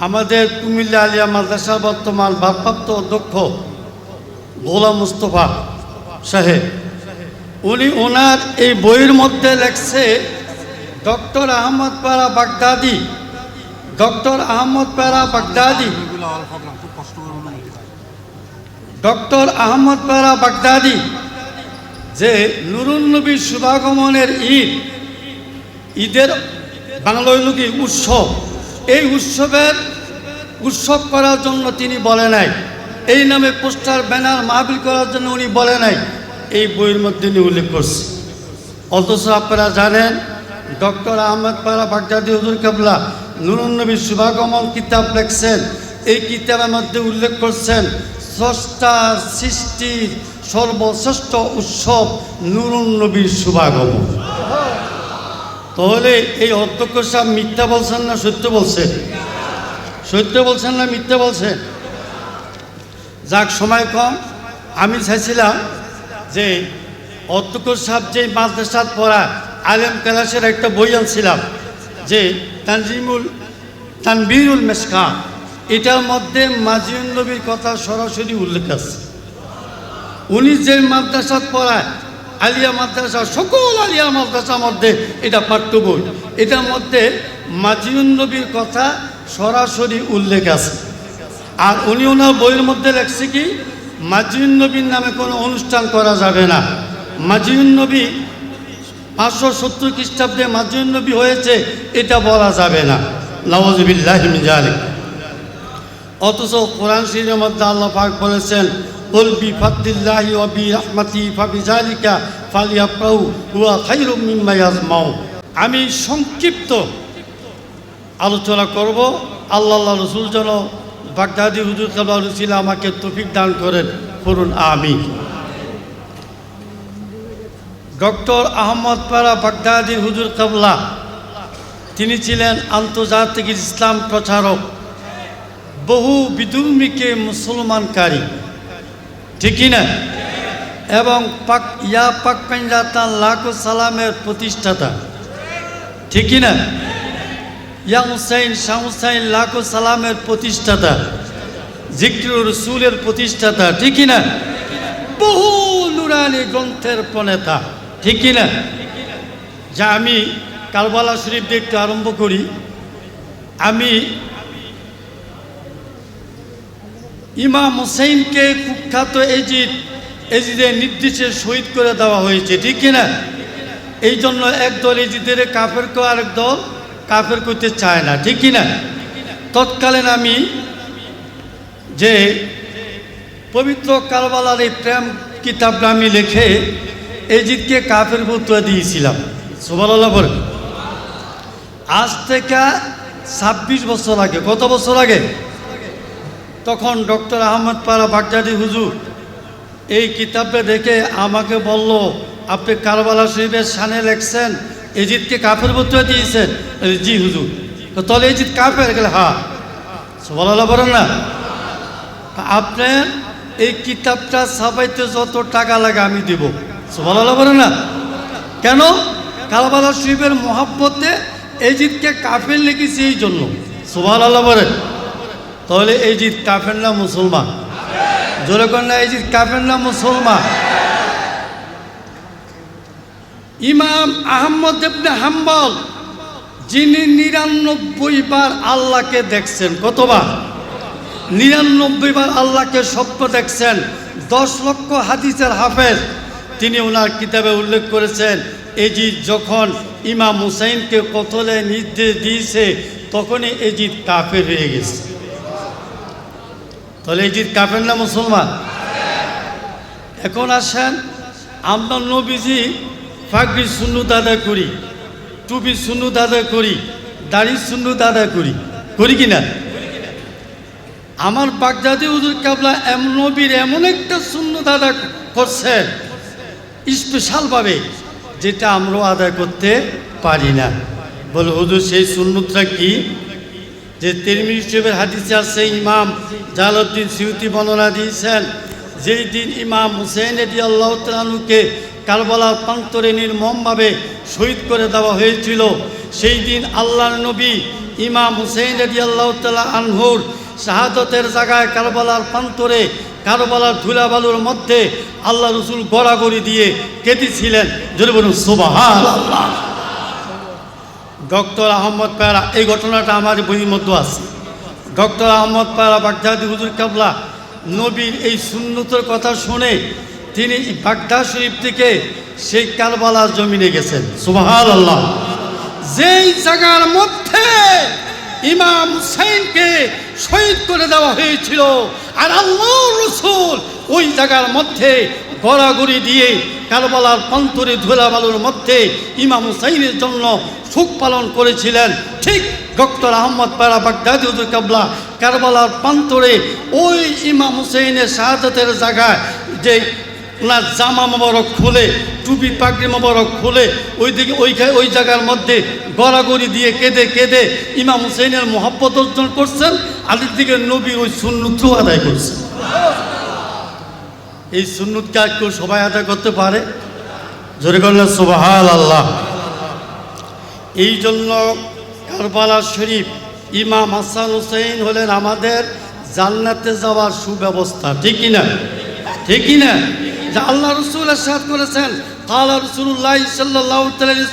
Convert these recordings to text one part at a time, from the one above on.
আমাদের কুমিল্লা আলিয়া মাদ্রাসার বর্তমান ভারপ্রাপ্ত অধ্যক্ষ গোলাম মুস্তফা সাহেব। উনি ওনার এই বইয়ের মধ্যে লেখছে, ডক্টর আহমদ পারা বাগদাদি, ডক্টর আহমদ পারা বাগদাদি। ডক্টর আহমদ পারা বাগদাদি, যে নুরুন নবীর শুভাগমনের ঈদ, ঈদের বাংলা হইল উৎসব। এই উৎসবের উৎসব করার জন্য তিনি বলে নাই। এই নামে পোস্টার, ব্যানার মাহবিল করার জন্য উনি বলে নাই। এই বইয়ের মধ্যে উনি উল্লেখ করছে। অথচ আপনারা জানেন, ডক্টর আহমেদ পারা বাগদাদি হুজুর কাবলা নুরুন নবীর শুভাগমন কিতাব লেখছেন। এই কিতাবের মধ্যে উল্লেখ করছেন স্রষ্টার সৃষ্টির সর্বশ্রেষ্ঠ উৎসব নুরুন নবীর শুভাগমন তাহলে এই অধ্যক্ষ সাহেব মিথ্যা বলছেন না সত্য বলছেন সত্য বলছেন না মিথ্যা বলছেন যাক, সময় কম। আমি চাইছিলাম যে অধ্যক্ষ সাহেব যে মাদ্রাসাত পড়া আলেম ক্লাসের একটা বই আনছিলাম, যে তানজিমুল তানবিরুল মেসকা এটার মধ্যে মাজিউল নবীর কথা সরাসরি উল্লেখ আছে। উনি যে মাদ্রাসাত পড়ায় আলিয়া মাদ্রাসা, সকল আলিয়া মাদ্রাসার মধ্যে এটা পাঠ্য বই এটার মধ্যে মাজিউন নবীর কথা সরাসরি উল্লেখ আছে। আর উনি ওনার বইয়ের মধ্যে লেখছে কি, মাজিউন নবীর নামে কোনো অনুষ্ঠান করা যাবে না। মাজিউন নবী পাঁচশো সত্তর খ্রিস্টাব্দে মাজিউন নবী হয়েছে, এটা বলা যাবে না। নওয়াজবিল্লাহ অথচ কোরআন শরীরের মধ্যে আল্লাহ পাক বলেছেন ওয়া বি রাহমাতি ফাবি জালিকা ফালিয়াফরাহু হুয়া খায়রুম মিম্মা ইয়াজমাউ আমি সংক্ষিপ্ত আলোচনা করব। আল্লাহ রসুল যেন বাগদাদি হুজুর রসিল আমাকে তফিক দান করেন। করুন আমি ডক্টর আহমদ পারা বাগদাদি হুজুর কাবলা, তিনি ছিলেন আন্তর্জাতিক ইসলাম প্রচারক, বহু বিদুর্মীকে মুসলমানকারী। ঠিকই না এবং পাক ইয়া পাক পেঞ্জাতান লাখো সালামের প্রতিষ্ঠাতা। ঠিকই না ইয়া হুসাইন, শাহ হুসাইন লাখো সালামের প্রতিষ্ঠাতা। জিক্রুর রসুলের প্রতিষ্ঠাতা ঠিকই না বহু নুরানি গ্রন্থের প্রণেতা ঠিকই না যা আমি কালবালা শরীফ দেখতে আরম্ভ করি। আমি ইমাম হোসেনকে কুখ্যাত এজিদ, এজিদের নির্দেশে শহীদ করে দেওয়া হয়েছে, ঠিক কিনা? এই জন্য একদল এজিদের কাফের কেউ আরেক দল কাফের করতে চায় না, ঠিক কিনা? তৎকালীন আমি যে পবিত্র কারবালার এই প্রেম কিতাবটা আমি লিখে এজিদকে কাফের ভুতুয়া দিয়েছিলাম। সুবহানাল্লাহ বলে আজ থেকে ছাব্বিশ বছর আগে, কত বছর আগে? তখন ডক্টর আহমদ পারা বাগদাদি হুজুর এই কিতাবটা দেখে আমাকে বলল, আপনি কারবালা শরীফের সানে লেখছেন, এজিদকে কাফের বতুয়া দিয়েছেন? জি হুজুর। তাহলে এজিদ কাফের? গেলে হা। সবাল্লাহ বলেন না। আপনার এই কিতাবটা ছাপাইতে যত টাকা লাগে আমি দিব। সবাল্লাহ বলেন না। কেন? কারবালা শরীফের মহাব্বতে এজিদকে কাফের লিখেছি এই জন্য। সুবাহ আল্লাহ বলেন। তাহলে এই কাফের না মুসলমান? জোরে কন্যা এই কাফের না মুসলমান? ইমাম আহমদ ইবনে হাম্বল, যিনি নিরানব্বই বার আল্লাহকে দেখছেন, কতবার? নিরানব্বই বার আল্লাহকে স্বপ্ন দেখছেন, দশ লক্ষ হাদিসের হাফেজ। তিনি ওনার কিতাবে উল্লেখ করেছেন এজিদ যখন ইমাম হুসাইনকে কতলে নির্দেশ দিয়েছে, তখনই এজিদ কাফের হয়ে গেছে। তাহলে এজিদ কাফের না মুসলমান? এখন আসেন, আমরা নবীজি ফাগরি শূন্য দাদা করি, টুপি শূন্য দাদা করি, দাড়ি শূন্য দাদা করি করি কি না আমার বাগদাদি উদুর কাবলা এমন নবীর এমন একটা শূন্য দাদা করছেন স্পেশালভাবে যেটা আমরাও আদায় করতে পারি না। বলে, হুজুর, সেই শূন্যতা কি? যে তিরমিজ শরীফের হাদিসে আছে, ইমাম জালাউদ্দিন সিউতি বর্ণনা দিয়েছেন, যেই দিন ইমাম হুসেন এদি আল্লাহ তালুকে কারবালার প্রান্তরে নির্মমভাবে শহীদ করে দেওয়া হয়েছিল, সেই দিন আল্লাহর নবী ইমাম হুসেন রেডি আল্লাহ তালা আনহুর শাহাদতের জায়গায় কারবালার প্রান্তরে কারবালার ধুলাবালুর মধ্যে আল্লাহ রসুল গড়াগড়ি দিয়ে কেঁদেছিলেন। যদি বলুন সুবাহান আল্লাহ ডক্টর আহমদ পেয়ারা, এই ঘটনাটা আমার বইয়ের মধ্যে আছে। ডক্টর আহমদ পেয়ারা, বাগদাদি হুজুর কাবলা, নবীর এই সুন্নতের কথা শুনে তিনি বাগদা শরীফ থেকে সেই কারবালার জমিনে গেছেন। সুবাহান আল্লাহ যেই জায়গার মধ্যে ইমাম হুসাইনকে শহীদ করে দেওয়া হয়েছিল আর আল্লাহ রসুল, ওই জায়গার মধ্যে গড়াগড়ি দিয়ে কারবালার প্রান্তরে ধুলাবালুর মধ্যে ইমাম হুসাইনের জন্য সুখ পালন করেছিলেন। ঠিক ডক্টর আহমদ বাগদাদি হুজুর কাবলা, কারবালার প্রান্তরে ওই ইমাম হুসেইনের শাহাদাতের জায়গায় যে ওনার জামা মোবারক খুলে, টুপি, পাগড়ি মোবারক খুলে, ওই দিকে ওইখানে ওই জায়গার মধ্যে গড়াগড়ি দিয়ে কেঁদে কেঁদে ইমাম হুসেইনের মহব্বত অর্জন করছেন। আলির দিকে নবী ওই সুন্নুত্র আদায় করছেন। এই সুন্নুতকে আর কেউ সবাই আদায় করতে পারে? জোরে করলেন সুবাহাল আল্লাহ এই জন্য কারবালা শরীফ ইমাম হাসান হুসেন হলেন আমাদের জান্নাতে যাওয়ার সুব্যবস্থা, ঠিক কিনা? ঠিক কিনা? যে আল্লাহ রসুল সাদ করেছেন, কালা রসুল্লাহ সাল্লাহ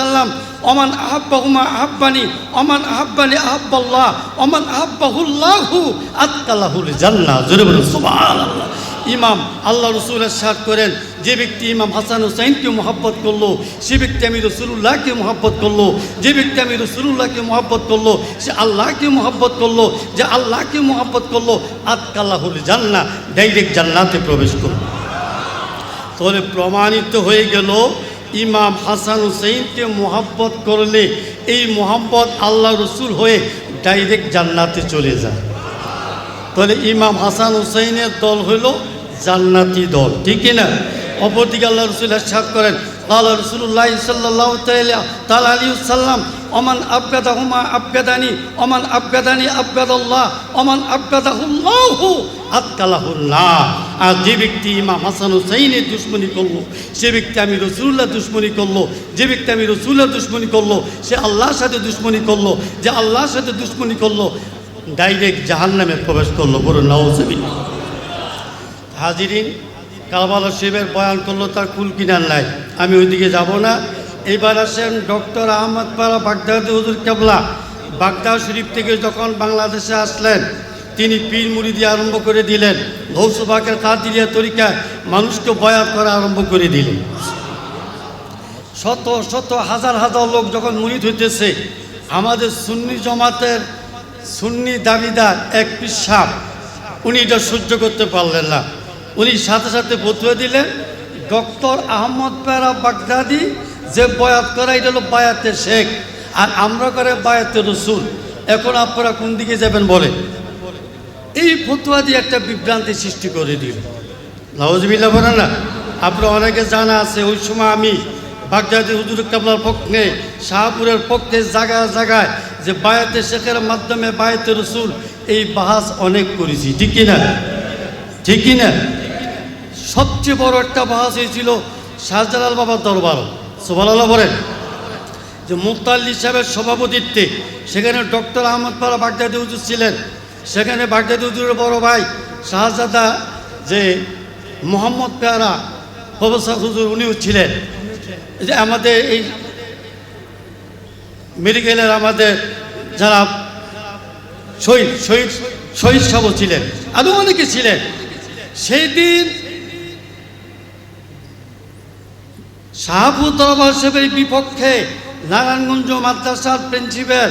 সাল্লাম অমান আহাব্বাহুমা আহাব্বানি অমান আহাব্বানি আহাব্বাল্লাহ অমান আহাব্বাহুল্লাহু আতকালাহুল জান্নাহ। জোরে বলুন, সুবহানাল্লাহ। ইমাম আল্লাহ রসুল সাদ করেন, যে ব্যক্তি ইমাম হাসান হুসাইনকে মোহাব্বত করল, সে ব্যক্তি আমি রসুল্লাহকে মোহাব্বত করল, যে ব্যক্তি আমি রসুল্লাহকে মোহাব্বত করল, সে আল্লাহকে মোহাব্বত করল, যে আল্লাহকে মোহাব্বত করল আতকাল্লাহুল জান্না, ডাইরেক্ট জান্নাতে প্রবেশ করল। তাহলে প্রমাণিত হয়ে গেল, ইমাম হাসান হুসেইনকে মোহাব্বত করলে এই মোহাম্মত আল্লাহ রসুল হয়ে ডাইরেক্ট জান্নাতে চলে যায়। তাহলে ইমাম হাসান হুসেইনের দল হইল জান্নাতি দল, ঠিক না? অপরদিকে আল্লাহ রসুল সাদ করেন আল্লাহ রসুল্লাহ সাল্লাহ তাল আলী সাল্লাম অমান আবগাদাহুমা আবগাদানি অমান আবগাদানি আবগাদাল্লাহ অমান আবগাদাহুল্লাহু আতকালাহুল্লাহ আর যে ব্যক্তি ইমাম হাসান হুসাইনের দুশ্মনী করল, সে ব্যক্তি আমি রসুল্লাহ দুশ্মনী করল, যে ব্যক্তি আমি রসুল্লাহ দুশ্মনী করল, সে আল্লাহর সাথে দুশ্মনী করল, যে আল্লাহর সাথে দুশ্মনী করল ডাইরেক্ট জাহান নামে প্রবেশ করল বড় নওয়াজবিন হাজিরিন কালবালা শিবের বয়ান করল, তার কুল কিনার নাই, আমি ওইদিকে যাব না। এবার আসেন ডক্টর আহমদ পাড়া, বাগদাদি হুজুর কেবলা। বাগদা শরীফ থেকে যখন বাংলাদেশে আসলেন, তিনি পীর মুড়ি দিয়ে আরম্ভ করে দিলেন ঘৌসবাকের কাদিরিয়া তরিকায় মানুষকে বয়াত করা আরম্ভ করে দিলেন। শত শত, হাজার হাজার লোক যখন মুরিদ হইতেছে, আমাদের সুন্নি জমাতের সুন্নি দাবিদার এক পিসাব উনি এটা সহ্য করতে পারলেন না। উনি সাথে সাথে বতুয়ে দিলেন, ডক্টর আহমদ পেরা বাগদাদি যে বয়াত করা, এটা হলো বায়াতে শেখ। আর আমরা করে বায়াতে রসুল। এখন আপনারা কোন দিকে যাবেন বলে এই ফতুয়া দিয়ে একটা বিভ্রান্তি সৃষ্টি করে দিল। নওয়াজবিল্লা বলে না, আপনার অনেকে জানা আছে, ওই সময় আমি বাগদাদি হুজুর কাবলার পক্ষে, শাহপুরের পক্ষে জায়গায় জায়গায় যে বায়াতে শেখের মাধ্যমে বায়াতে রসুল, এই বাহাস অনেক করেছি। ঠিক কিনা? ঠিক কিনা? সবচেয়ে বড় একটা বাহাস হয়েছিল শাহজালাল বাবার দরবার। সোভালাল্লাহ বলেন। যে মুক্তাল্লি সাহেবের সভাপতিত্বে সেখানে ডক্টর আহমদ পাড়া বাগদাদি হুজুর ছিলেন। সেখানে বাগদাদি হুজুরের বড় ভাই শাহজাদা, যে মোহাম্মদ পেয়ারা প্রফেসর হুজুর, উনিও ছিলেন। যে আমাদের এই মেডিকেলের আমাদের যারা শহীদ শহীদ শহীদ সাহ ছিলেন আরও অনেকে ছিলেন, সেই দিন শাহাবুর দরবার সাহেবের বিপক্ষে নারায়ণগঞ্জ মাদ্রাসার প্রিন্সিপাল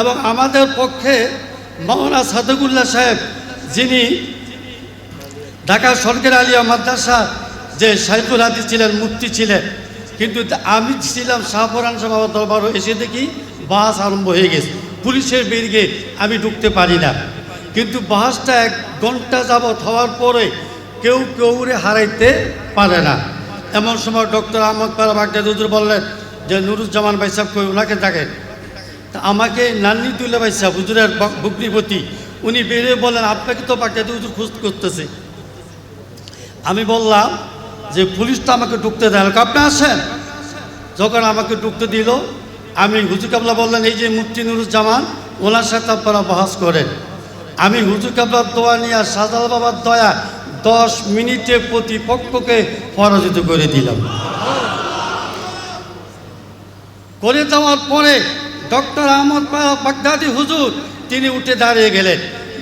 এবং আমাদের পক্ষে মৌলানা সাদকুল্লাহ সাহেব, যিনি ঢাকা সরকারি আলিয়া মাদ্রাসা যে সাইফুল হাদিস ছিলেন মুক্তি ছিলেন কিন্তু আমি ছিলাম শাহপুরান সভা দরবারও এসে দেখি বাস আরম্ভ হয়ে গেছে। পুলিশের বেরিয়ে আমি ঢুকতে পারি না। কিন্তু বাসটা এক ঘণ্টা যাবৎ হওয়ার পরে কেউ কেউরে হারাইতে পারে না। এমন সময় ডক্টর আহমদ পারা বাগদাদ হুজুর বললেন যে, নুরুজ্জামান ভাই সাহেব কই? ওনাকে ডাকেন তা আমাকে তুলে ভাই সাহেব হুজুরের ভগ্নিপতি উনি বেরিয়ে বললেন, আপনাকে তো বাগদাদি হুজুর খোঁজ করতেছে। আমি বললাম যে পুলিশ তো আমাকে ঢুকতে দেয় আপনি আসেন। যখন আমাকে ঢুকতে দিল, আমি হুজুর কাবলা বললেন, এই যে মুফতি নুরুজ্জামান, ওনার সাথে আপনারা বাহাস করেন। আমি হুজুর কাবলার দোয়া নিয়ে সাজাল বাবার দয়া দশ মিনিটে প্রতিপক্ষকে পরাজিত করে দিলাম। করে দেওয়ার পরে ডক্টর আহমদ বাগদাদি হুজুর, তিনি উঠে দাঁড়িয়ে গেলেন।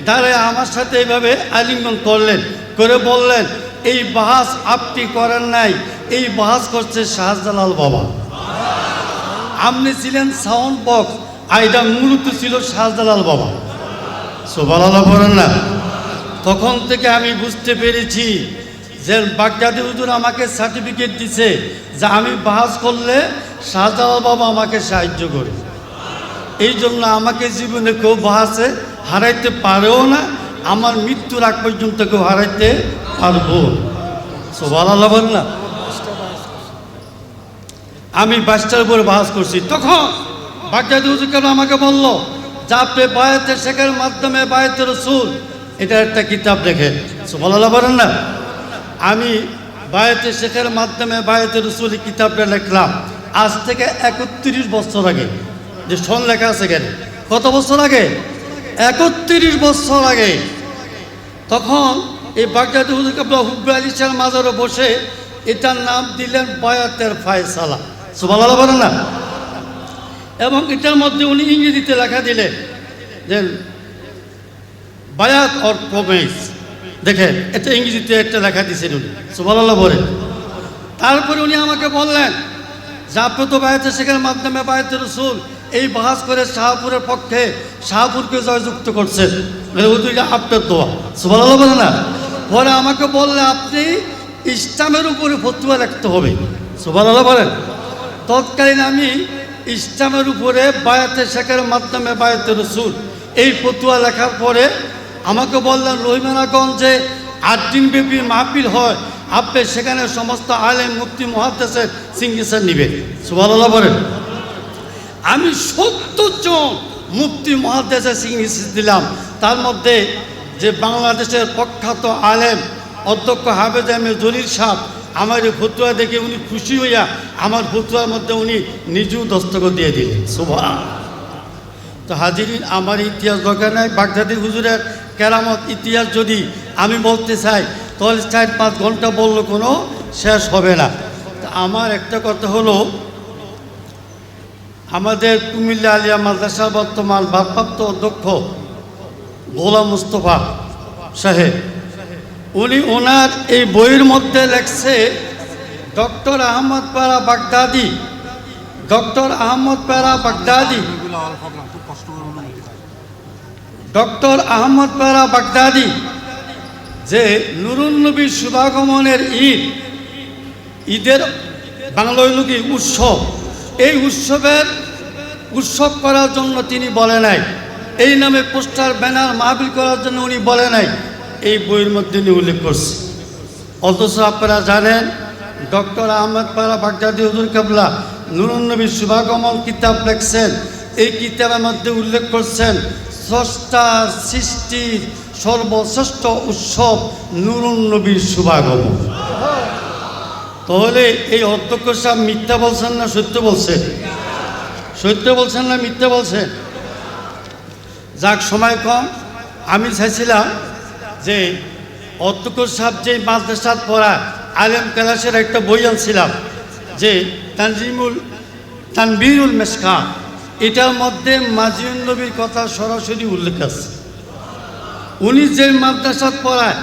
দাঁড়িয়ে আমার সাথে এইভাবে আলিঙ্গন করলেন, করে বললেন এই বাহাস আপনি করেন নাই, এই বাহাস করছে শাহজালাল বাবা। আপনি ছিলেন সাউন্ড বক্স আইডা মূলত ছিল শাহজালাল বাবা। সোবালাল বলেন না। তখন থেকে আমি বুঝতে পেরেছি যে বাগদাদি হুজুর আমাকে সার্টিফিকেট দিছে যে আমি বাহাস করলে শাহজালাল বাবা আমাকে সাহায্য করে। এই জন্য আমাকে জীবনে কেউ বাহাসে হারাইতে পারেও না, আমার মৃত্যুর আগ পর্যন্ত কেউ হারাইতে পারব সোবালাল বলেন না। আমি বাইশটার উপরে বাহাস করছি। তখন বাগদাদি হুজুর আমাকে বলল, যে আপনি বায়াতের শেখের মাধ্যমে বায়াতের রসুল, এটা একটা কিতাব দেখে সুবহানাল্লাহ বলেন না। আমি বায়াতে শেখের মাধ্যমে বায়াতের রসুল কিতাবটা লিখলাম। আজ থেকে একত্রিশ বছর আগে। যে সন লেখা আছে কেন কত বছর আগে? একত্রিশ বছর আগে। তখন এই বাগদাদি হুজুর কাবলা হুব্বে আলী মাজারে বসে এটার নাম দিলেন বয়াতের ফায়সালা। সুবহানাল্লাহ বলেন না? এবং এটার মধ্যে উনি ইংরেজিতে লেখা দিলেন যে বায়াত অর প্রমেস দেখেন, এটা ইংরেজিতে একটা লেখা দিয়েছেন উনি। সুবহানাল্লাহ বলেন। তারপরে উনি আমাকে বললেন যে আপনি তো বায়াতে শেখার মাধ্যমে বায়াতের রসুল, এই বাহাস করে শাহপুরের পক্ষে শাহপুরকে জয়যুক্ত করছেন। আপনার দোয়া। সুবহানাল্লাহ বলে না? পরে আমাকে বললে, আপনি ইসলামের উপরে ফতুয়া রাখতে হবে। সুবহানাল্লাহ বলেন। তৎকালীন আমি ইসলামের উপরে বায়াতে শেখার মাধ্যমে বায়াতে রসুল, এই ফতুয়া লেখার পরে আমাকে বললেন, রহিমানাগঞ্জে আট দিন ব্যাপী মাহফিল হয়। আপনি সেখানে সমস্ত আলেম মুক্তি মহাদেশের সিঙ্গেশন নিবেন। সুবহানাল্লাহ বলেন। আমি সত্তর জন মুক্তি মহাদেশে সিগনেচার দিলাম। তার মধ্যে যে বাংলাদেশের প্রখ্যাত আলেম, অধ্যক্ষ হাফেজ আহমেদ জলিল সাহ আমার এই ফতুয়া দেখে উনি খুশি হইয়া আমার ফতুয়ার মধ্যে উনি নিজেও দস্তখত দিয়ে দিলেন। সুভা তো হাজিরিন, আমার ইতিহাস দরকার নাই। বাগদাদি হুজুরের কেরামত ইতিহাস যদি আমি বলতে চাই, তাহলে চার পাঁচ ঘণ্টা বললে কোনো শেষ হবে না। তা আমার একটা কথা হলো, আমাদের কুমিল্লা আলিয়া মাদ্রাসার বর্তমান ভারপ্রাপ্ত অধ্যক্ষ গোলাম মুস্তফা সাহেব। উনি ওনার এই বইয়ের মধ্যে লেখছে ডক্টর আহমদ পারা বাগদাদি। ডক্টর আহমদ পারা বাগদাদি। ডক্টর আহমদ পারা বাগদাদি, যে নুরুন নবীর শুভাগমনের ঈদ, ঈদের বাংলা উৎসব, এই উৎসবের উৎসব করার জন্য তিনি বলে নাই। এই নামে পোস্টার, ব্যানার মাহবিল করার জন্য উনি বলে নাই। এই বইয়ের মধ্যে উনি উল্লেখ করছে। অথচ আপনারা জানেন, ডক্টর আহমেদ পারা বাগদাদি হুজুর কাবলা, নুরুন নবীর শুভাগমন কিতাব লেখছেন। এই কিতাবের মধ্যে উল্লেখ করছেন, স্রষ্টা সৃষ্টির সর্বশ্রেষ্ঠ উৎসব নুরুন নবীর শুভাগমন। তাহলে এই অধ্যক্ষ সাহেব মিথ্যা বলছেন না সত্য বলছেন? সত্য বলছেন না মিথ্যা বলছেন? যাক, সময় কম। আমি চাইছিলাম যে অধ্যক্ষ সাহেব যে মাদ্রাসাত পড়া আলেম ক্লাসের একটা বই আনছিলাম, যে তানজিমুল তানবিরুল মেসকা এটার মধ্যে মাজিউন নবীর কথা সরাসরি উল্লেখ আছে। উনি যে মাদ্রাসাত পড়ায়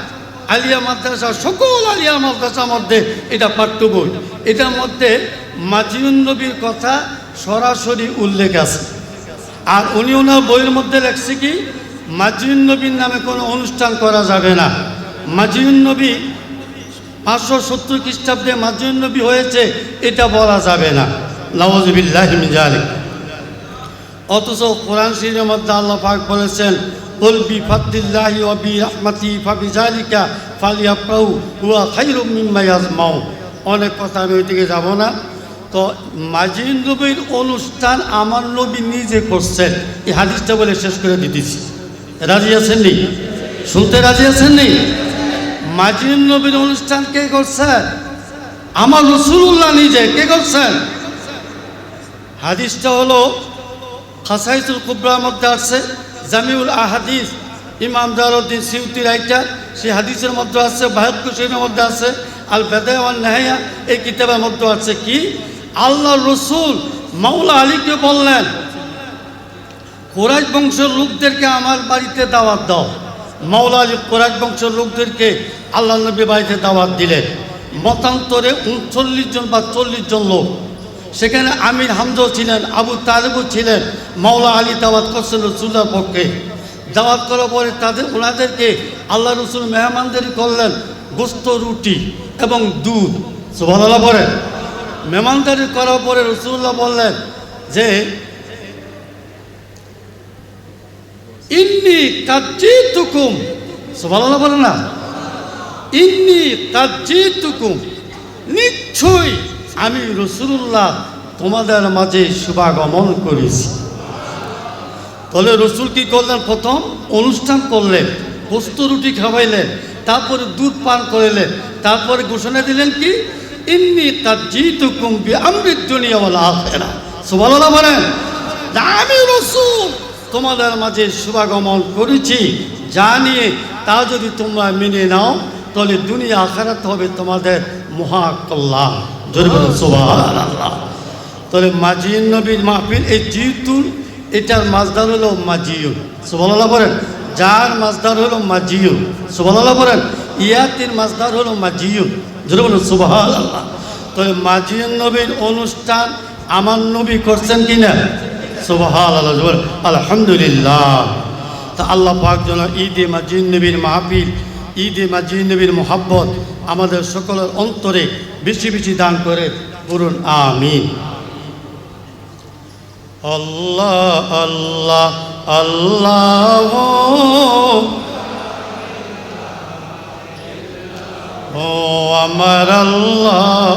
আলিয়া মাদ্রাসা, সকল আলিয়া মাদ্রাসার মধ্যে এটা পাঠ্য বই এটার মধ্যে মাজিউন নবীর কথা সরাসরি উল্লেখ আছে। আর উনি ওনার বইয়ের মধ্যে লেখছে কি, মাজিউন নবীর নামে কোনো অনুষ্ঠান করা যাবে না। মাজিউন নবী পাঁচশো সত্তর খ্রিস্টাব্দে মাজিউন নবী হয়েছে, এটা বলা যাবে না। নওয়াজবিল্লাহ জালিক অথচ কোরআন শরীরের মধ্যে আল্লাহ পাক বলেছেন, কুল বি ফাদলিল্লাহি ওয়া বি রাহমাতি ফাবি যালিকা ফালিয়াফরাহু, হুয়া খায়রুম মিম্মা ইয়াজমাউ অনেক কথা আমি ওই দিকে যাব না। তো মাজিদ নবীর অনুষ্ঠান আমার নবী নিজে করছেন। এই হাদিসটা বলে শেষ করে দিতেছি। রাজি আছেন নি? শুনতে রাজি আছেন নি? মাজিন নবীর অনুষ্ঠান কে করছেন? আমার রসুল্লাহ নিজে কে করছেন? হাদিসটা হলো খাসাইসুল কুবরার মধ্যে আছে, জামিউল আহাদিস, ইমাম জালাউদ্দিন সিউতি রাইটার সেই হাদিসের মধ্যে আছে শরীফের মধ্যে আছে আল বেদায় নেহাইয়া এই কিতাবের মধ্যে আছে কি? আল্লাহ রসুল মাওলা আলীকে বললেন, কোরাইশ বংশের লোকদেরকে আমার বাড়িতে দাওয়াত দাও। মাওলা আলী কোরাইশ বংশের লোকদেরকে আল্লাহ নবী বাড়িতে দাওয়াত দিলেন। মতান্তরে উনচল্লিশ জন বা চল্লিশ জন লোক। সেখানে আমির হামজাও ছিলেন, আবু তালেবও ছিলেন, মাওলা আলী দাওয়াত করছেন রসুল্লার পক্ষে। দাওয়াত করার পরে তাদের, ওনাদেরকে আল্লাহ রসুল মেহমানদের করলেন গোস্ত, রুটি এবং দুধ। সুভানাল্লাহ বলেন। মেহমানদারি করার পরে রসুল্লাহ বললেন যে, ইন্নি কাজিতুকুম সুবহানাল্লাহ বলে না, ইন্নি কাজিতুকুম নিশ্চয়ই আমি রসুল্লাহ তোমাদের মাঝে শুভাগমন করেছি। তাহলে রসুল কি করলেন? প্রথম অনুষ্ঠান করলেন, পোস্ত রুটি খাওয়াইলেন, তারপরে দুধ পান করাইলেন তারপরে ঘোষণা দিলেন কি? ইন্নি কাজিতুকুম বি আমৃত দুনিয়া ওয়াল আখিরা। সুবহানাল্লাহ বলেন আমি রসুল তোমাদের মাঝে শুভাগমন করেছি। যা নিয়ে তা যদি তোমরা মেনে নাও, তাহলে দুনিয়া আখারাত হবে তোমাদের মহাকল্যাণ। জোরে বলুন, সুবহানাল্লাহ। তাহলে মাজিউন নবীর মাহফিল, এই জিতুন এটার মাজদার হলো মাজিউন। সুবহানাল্লাহ বলেন, যার মাজদার হলো মাজিউন। সুবহানাল্লাহ বলেন, ইয়াতির মাজদার হলো মাজিউন। জোরে বলুন সুবহানাল্লাহ। তাহলে মাজিউন নবীর অনুষ্ঠান আমার নবী করছেন কিনা সুবহানাল্লাহ জোরে বলেন, আলহামদুলিল্লাহ। তা আল্লাহ পাক যেন ঈদে মাজিউন নবীর মাহফিল ঈদে মাজিউন নবীর মোহাব্বত আমাদের সকলের অন্তরে বেশি বেশি দান করে করুন আমিন। আল্লাহ আল্লাহ আল্লাহ ও আমার আল্লাহ।